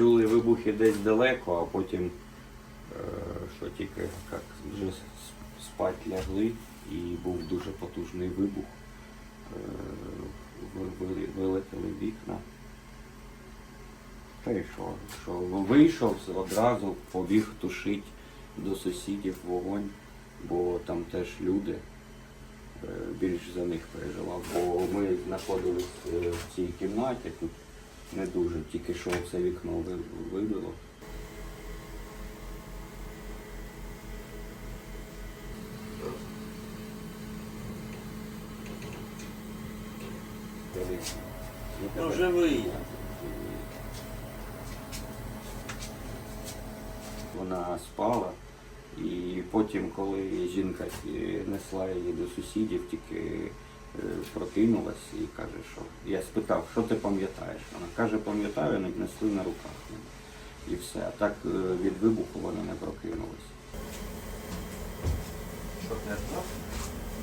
чули вибухи десь далеко, а потім е, що тільки як вже спать лягли і був дуже потужний вибух. Е, ви- ви- Вилетіли вікна. Та й що, що вийшов одразу, побіг тушити до сусідів вогонь, бо там теж люди. Е, Більш за них переживав, бо ми знаходились в цій кімнаті, тут не дуже, тільки що це вікно вибило. Ну, живий. Вона спала, і потім, коли жінка е, несла її до сусідів, тільки прокинулась і каже, що я спитав, що ти пам'ятаєш? Вона каже, пам'ятаю, не несли на руках. І все. А так е, від вибуху вона не прокинулась. Що ти знав?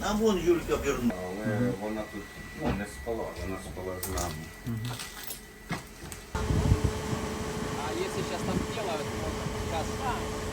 А вон Юлька вернула. Але вона тут ну, не спала, вона спала з нами. А если сейчас там делают, можно сейчас глянуть.